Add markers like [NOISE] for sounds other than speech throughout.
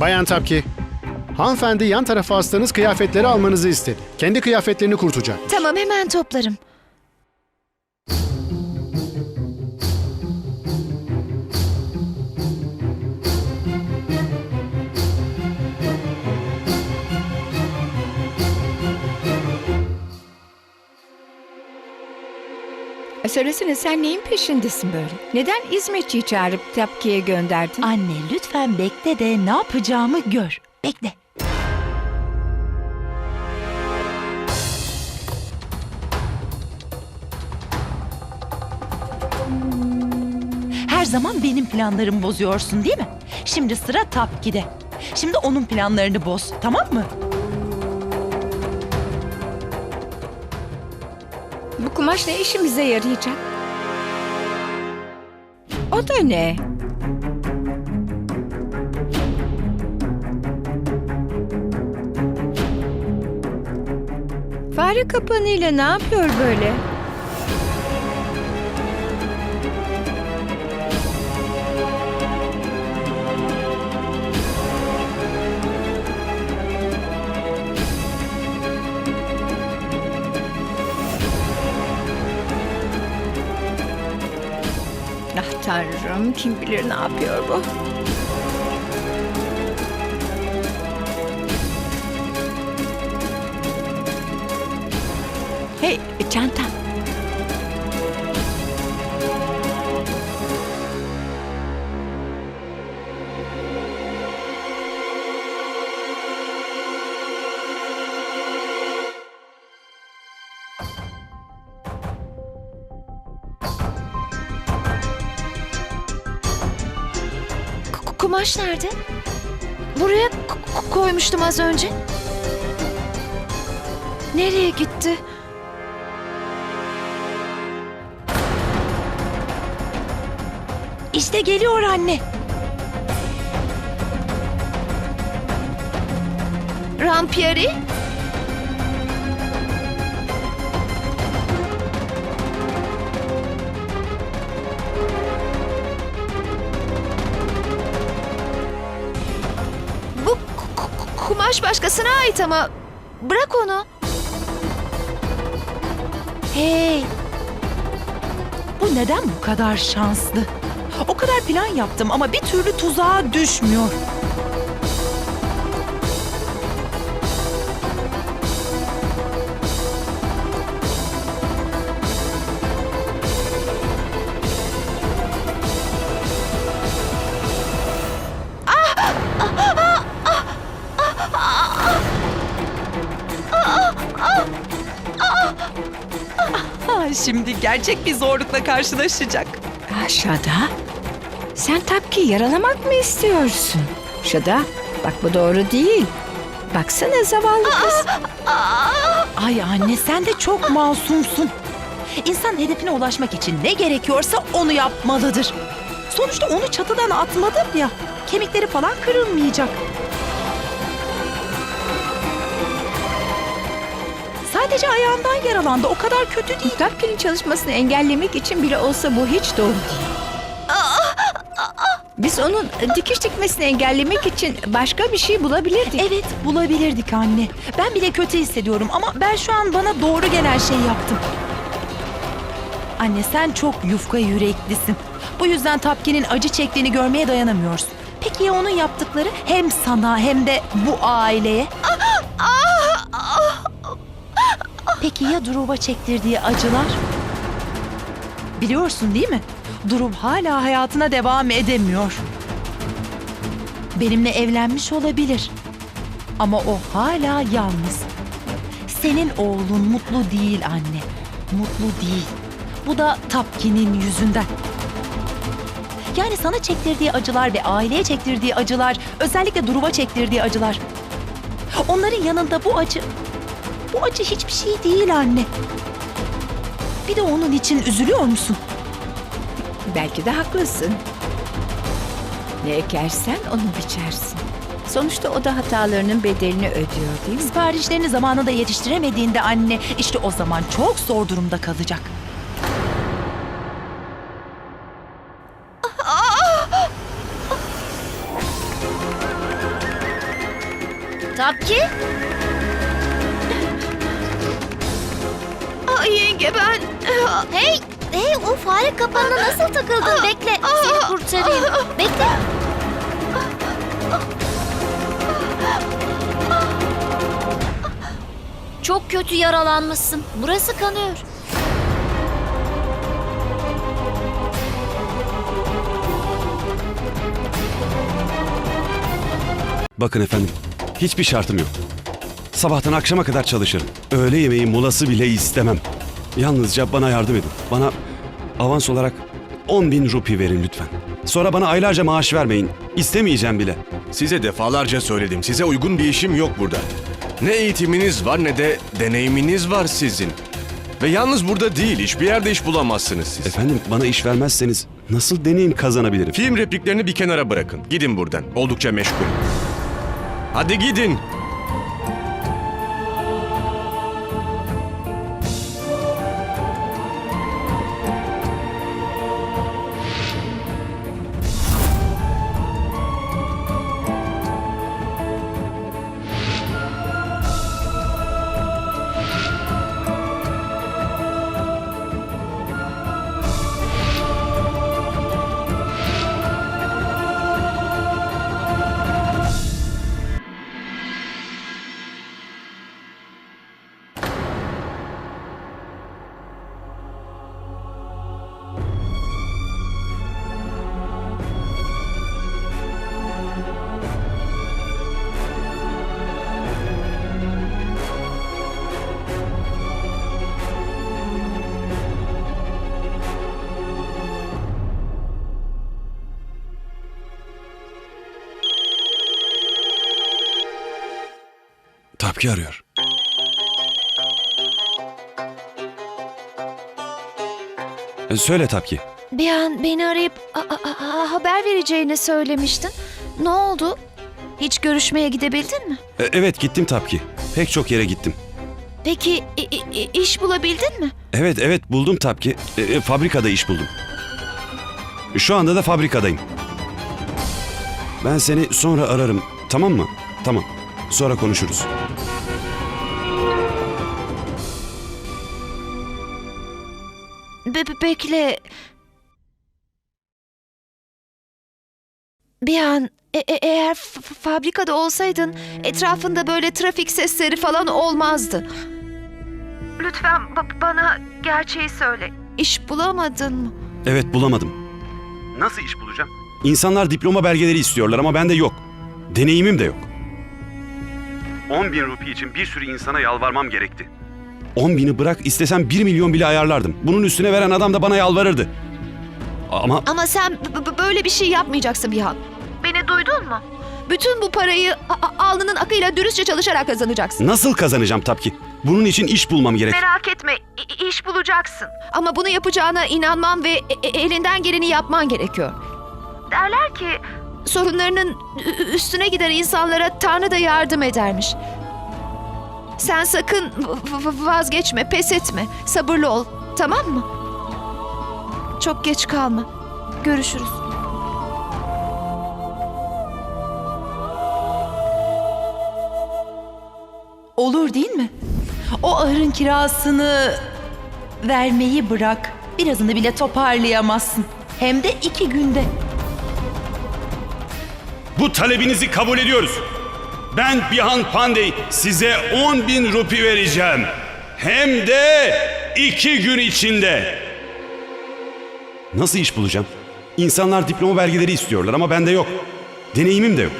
Bayan Tapki, hanımefendi yan tarafa astığınız kıyafetleri almanızı istedi. Kendi kıyafetlerini kurtacak. Tamam hemen toplarım. Söylesene sen neyin peşindesin böyle? Neden hizmetçiyi çağırıp Tapki'ye gönderdin? Anne lütfen bekle de ne yapacağımı gör. Bekle. Her zaman benim planlarımı bozuyorsun değil mi? Şimdi sıra Tapki'de. Şimdi onun planlarını boz, tamam mı? Bu kumaş ne işimize yarayacak? O da ne? Fare kapanıyla ne yapıyor böyle? Tanrım kim bilir ne yapıyor bu? Hey çantam. Kumaş nerede? Buraya koymuştum az önce. Nereye gitti? İşte geliyor anne. Rampieri? Kumaş başkasına ait ama bırak onu. Hey! Bu neden bu kadar şanslı? O kadar plan yaptım ama bir türlü tuzağa düşmüyor. Ha, şimdi gerçek bir zorlukla karşılaşacak. Ah Şada. Sen Tapki'yi yaralamak mı istiyorsun? Şada bak bu doğru değil. Baksana zavallı kız. Ay anne sen de çok masumsun. İnsan hedefine ulaşmak için ne gerekiyorsa onu yapmalıdır. Sonuçta onu çatıdan atmadım ya. Kemikleri falan kırılmayacak. Sadece ayağından yaralandı. O kadar kötü değil. Tapki'nin çalışmasını engellemek için bile olsa bu hiç doğru değil. Biz onun dikiş dikmesini engellemek için başka bir şey bulabilirdik. Evet bulabilirdik anne. Ben bile kötü hissediyorum ama ben şu an bana doğru gelen şeyi yaptım. Anne sen çok yufka yüreklisin. Bu yüzden Tapki'nin acı çektiğini görmeye dayanamıyorsun. Peki ya onun yaptıkları hem sana hem de bu aileye? Peki ya Druv'a çektirdiği acılar? Biliyorsun değil mi? Druv hala hayatına devam edemiyor. Benimle evlenmiş olabilir. Ama o hala yalnız. Senin oğlun mutlu değil anne. Mutlu değil. Bu da Tapki'nin yüzünden. Yani sana çektirdiği acılar ve aileye çektirdiği acılar, özellikle Druv'a çektirdiği acılar. Onların yanında bu acı, bu acı hiçbir şey değil anne. Bir de onun için üzülüyor musun? Belki de haklısın. Ne ekersen onu biçersin. Sonuçta o da hatalarının bedelini ödüyor değil mi? Siparişlerini zamanında yetiştiremediğinde anne işte o zaman çok zor durumda kalacak. Tapki? Yenge ben... Hey! Hey o fare kapağına nasıl takıldın? Bekle seni kurtarayım. Bekle. Çok kötü yaralanmışsın. Burası kanıyor. Bakın efendim, hiçbir şartım yok. Sabahtan akşama kadar çalışırım. Öğle yemeği molası bile istemem. Yalnızca bana yardım edin. Bana avans olarak 10 bin rupi verin lütfen. Sonra bana aylarca maaş vermeyin. İstemeyeceğim bile. Size defalarca söyledim. Size uygun bir işim yok burada. Ne eğitiminiz var ne de deneyiminiz var sizin. Ve yalnız burada değil, hiçbir yerde iş bulamazsınız siz. Efendim bana iş vermezseniz nasıl deneyim kazanabilirim? Film repliklerini bir kenara bırakın. Gidin buradan. Oldukça meşgul. Hadi gidin. Tapki arıyor. E, Söyle Tapki. Bir an beni arayıp a- a- a- haber vereceğini söylemiştin. Ne oldu? Hiç görüşmeye gidebildin mi? E, Evet gittim Tapki. Pek çok yere gittim. Peki i- i- i- iş bulabildin mi? Evet evet buldum Tapki. E, e, fabrikada iş buldum. Şu anda da fabrikadayım. Ben seni sonra ararım. Tamam mı? Tamam. Sonra konuşuruz. Be- be- bekle. Bir an e- e- eğer fabrikada olsaydın etrafında böyle trafik sesleri falan olmazdı. Lütfen ba- bana gerçeği söyle. İş bulamadın mı? Evet bulamadım. Nasıl iş bulacağım? İnsanlar diploma belgeleri istiyorlar ama bende yok. Deneyimim de yok. 10 bin rupi için bir sürü insana yalvarmam gerekti. 10 bini bırak istesem 1 milyon bile ayarlardım. Bunun üstüne veren adam da bana yalvarırdı. Ama Ama sen b- b- böyle bir şey yapmayacaksın Bihan. Beni duydun mu? Bütün bu parayı a- a- alnının akıyla dürüstçe çalışarak kazanacaksın. nasıl kazanacağım Tapki? Bunun için iş bulmam gerek. Merak etme, i- iş bulacaksın. Ama bunu yapacağına inanman ve e- e- elinden geleni yapman gerekiyor. Derler ki sorunlarının ü- üstüne giden insanlara Tanrı da yardım edermiş. Sen sakın vazgeçme, pes etme. Sabırlı ol, tamam mı? Çok geç kalma. Görüşürüz. Olur değil mi? O ahırın kirasını vermeyi bırak. Birazını bile toparlayamazsın. Hem de iki günde. Bu talebinizi kabul ediyoruz. Ben Bihan Pandey size 10 bin rupi vereceğim. Hem de iki gün içinde. Nasıl iş bulacağım? İnsanlar diploma belgeleri istiyorlar ama bende yok. Deneyimim de yok.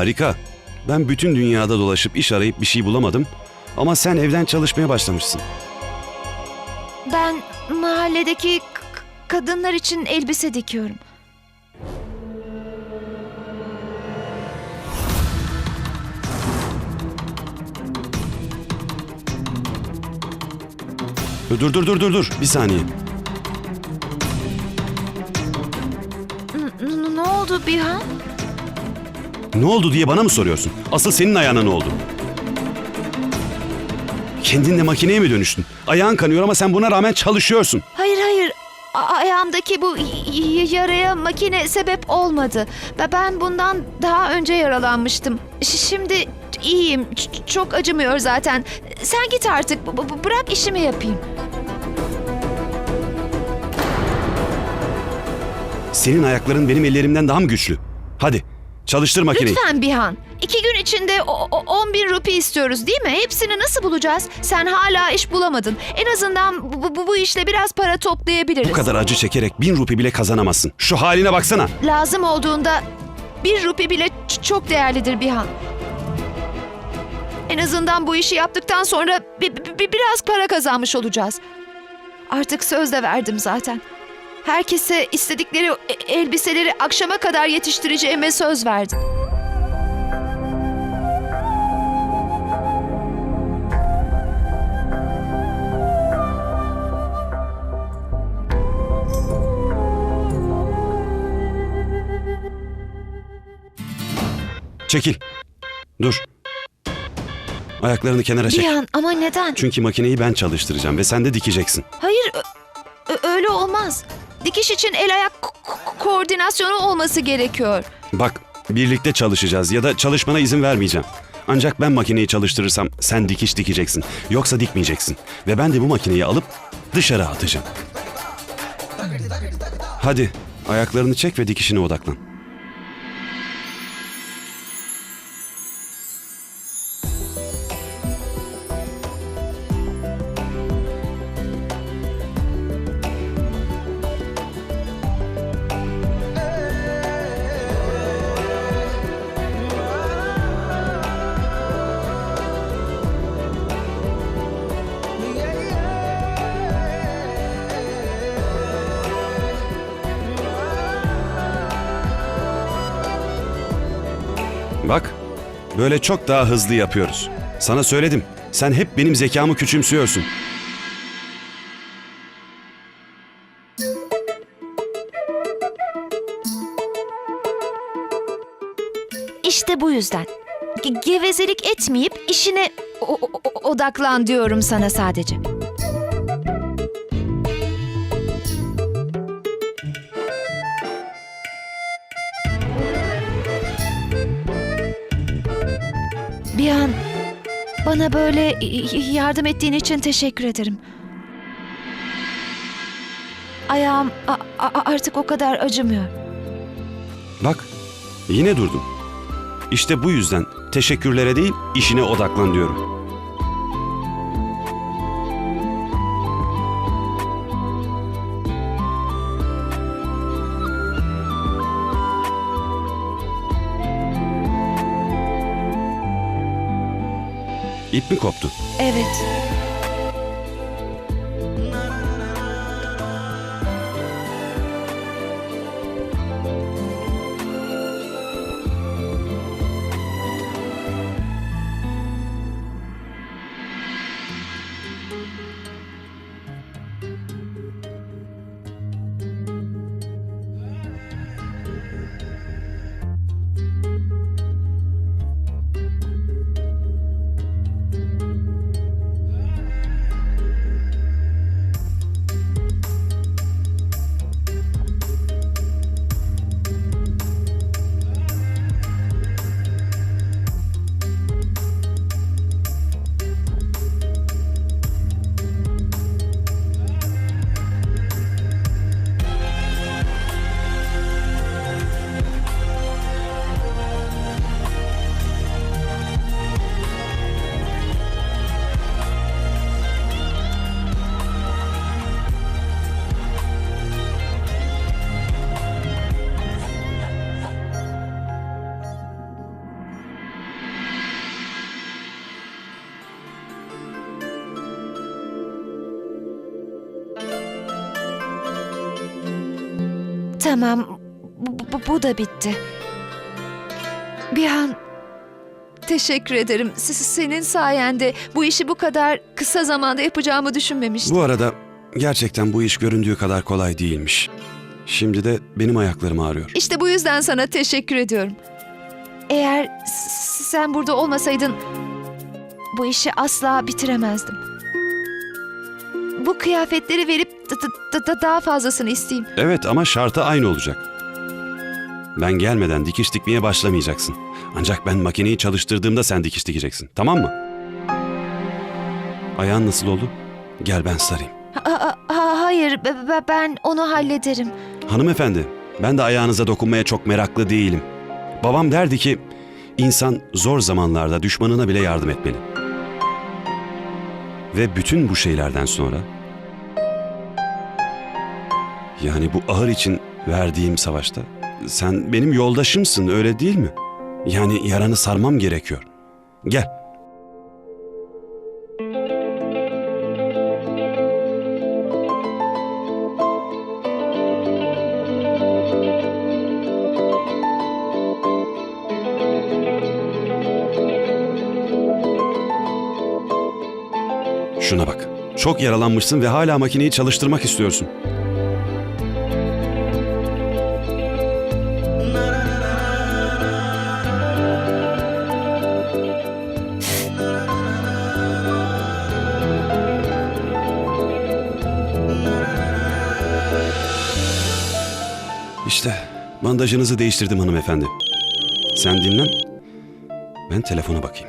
Harika. Ben bütün dünyada dolaşıp iş arayıp bir şey bulamadım. Ama sen evden çalışmaya başlamışsın. Ben mahalledeki k- kadınlar için elbise dikiyorum. Dur dur dur dur dur. Bir saniye. N- ne oldu Bihan? Ne oldu diye bana mı soruyorsun? Asıl senin ayağına ne oldu? Kendin de makineye mi dönüştün? Ayağın kanıyor ama sen buna rağmen çalışıyorsun. Hayır hayır. A- ayağımdaki bu yaraya makine sebep olmadı. Ve Ben bundan daha önce yaralanmıştım. Ş- şimdi iyiyim. Ç- çok acımıyor zaten. Sen git artık. B- bırak işimi yapayım. Senin ayakların benim ellerimden daha mı güçlü? Hadi çalıştır makineyi. Lütfen Bihan. İki gün içinde o, o- 10 bin rupi istiyoruz değil mi? Hepsini nasıl bulacağız? Sen hala iş bulamadın. En azından bu, bu, bu işle biraz para toplayabiliriz. Bu kadar acı çekerek bin rupi bile kazanamazsın. Şu haline baksana. Lazım olduğunda bir rupi bile ç- çok değerlidir Bihan. En azından bu işi yaptıktan sonra bi- bi- bi- biraz para kazanmış olacağız. Artık söz de verdim zaten. Herkese istedikleri e- elbiseleri akşama kadar yetiştireceğime söz verdim. Çekil. Dur. Ayaklarını kenara çek. Bihan ama neden? Çünkü makineyi ben çalıştıracağım ve sen de dikeceksin. Hayır ö- ö- öyle olmaz. Dikiş için el ayak ko- ko- koordinasyonu olması gerekiyor. Bak, birlikte çalışacağız ya da çalışmana izin vermeyeceğim. Ancak ben makineyi çalıştırırsam sen dikiş dikeceksin. Yoksa dikmeyeceksin. Ve ben de bu makineyi alıp dışarı atacağım. Hadi ayaklarını çek ve dikişine odaklan. Böyle çok daha hızlı yapıyoruz. Sana söyledim. Sen hep benim zekamı küçümsüyorsun. İşte bu yüzden. Ge- gevezelik etmeyip işine odaklan diyorum sana sadece. Bana böyle yardım ettiğin için teşekkür ederim. Ayağım artık o kadar acımıyor. Bak, yine durdun. İşte bu yüzden teşekkürlere değil, işine odaklan diyorum. İp koptu? Evet. Tamam, bu, bu- bu da bitti. Bir an teşekkür ederim. S- Senin sayende bu işi bu kadar kısa zamanda yapacağımı düşünmemiştim. Bu arada gerçekten bu iş göründüğü kadar kolay değilmiş. Şimdi de benim ayaklarım ağrıyor. İşte bu yüzden sana teşekkür ediyorum. Eğer s- sen burada olmasaydın bu işi asla bitiremezdim. Bu kıyafetleri verip daha fazlasını isteyeyim. Evet ama şartı aynı olacak. Ben gelmeden dikiş dikmeye başlamayacaksın. Ancak ben makineyi çalıştırdığımda sen dikiş dikeceksin. Tamam mı? Ayağın nasıl oldu? Gel ben sarayım. Ha- ha- ha- hayır, be- be- ben onu hallederim. Hanımefendi, ben de ayağınıza dokunmaya çok meraklı değilim. Babam derdi ki, insan zor zamanlarda düşmanına bile yardım etmeli. Ve bütün bu şeylerden sonra, yani bu ahır için verdiğim savaşta, sen benim yoldaşımsın öyle değil mi? Yani yaranı sarmam gerekiyor. Gel. Şuna bak. Çok yaralanmışsın ve hala makineyi çalıştırmak istiyorsun. Bandajınızı değiştirdim hanımefendi. Sen dinlen. Ben telefona bakayım.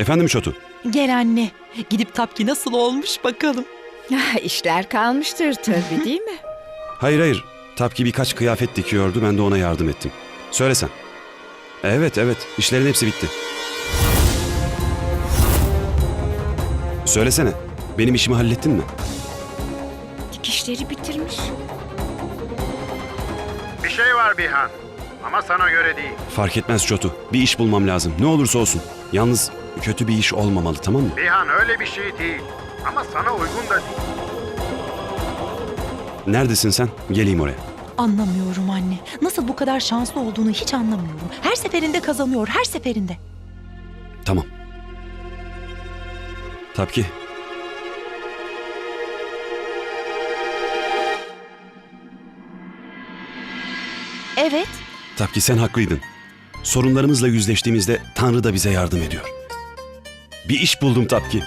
Efendim Şotu. Gel anne. Gidip Tapki nasıl olmuş bakalım. Ah, işler kalmıştır tabii değil mi? [LAUGHS] Hayır hayır. Tapki birkaç kıyafet dikiyordu. Ben de ona yardım ettim. Söyle sen. Evet evet. İşlerin hepsi bitti. Söylesene. Benim işimi hallettin mi? Dikişleri bitirmiş. Bir şey var Bihan. Ama sana göre değil. Fark etmez Çotu. Bir iş bulmam lazım. Ne olursa olsun. Yalnız kötü bir iş olmamalı tamam mı? Bihan öyle bir şey değil. Ama sana uygun da değil. Neredesin sen? Geleyim oraya. Anlamıyorum anne. Nasıl bu kadar şanslı olduğunu hiç anlamıyorum. Her seferinde kazanıyor, her seferinde. Tamam. Tapki. Evet, Tapki sen haklıydın. Sorunlarımızla yüzleştiğimizde Tanrı da bize yardım ediyor. Bir iş buldum Tapki.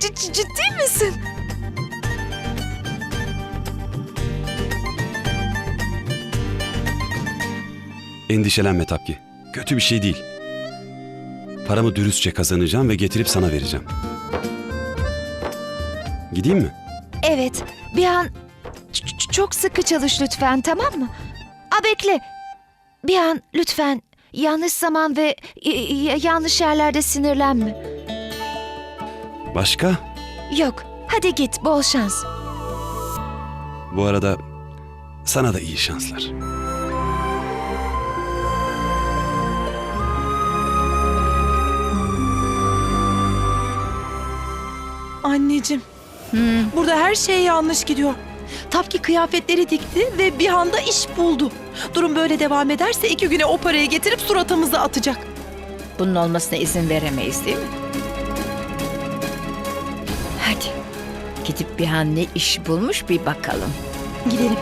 C- c- ciddi misin? Endişelenme Tapki. Kötü bir şey değil. Paramı dürüstçe kazanacağım ve getirip sana vereceğim. Gideyim mi? Evet, bir an ç- çok sıkı çalış lütfen tamam mı? A bekle. Bir an lütfen yanlış zaman ve y- y- yanlış yerlerde sinirlenme. Başka? Yok, hadi git bol şans. Bu arada sana da iyi şanslar. Anneciğim. Burada her şey yanlış gidiyor. Tapki kıyafetleri dikti ve bir anda iş buldu. Durum böyle devam ederse iki güne o parayı getirip suratımıza atacak. Bunun olmasına izin veremeyiz değil mi? Hadi gidip bir an ne iş bulmuş bir bakalım. Gidelim.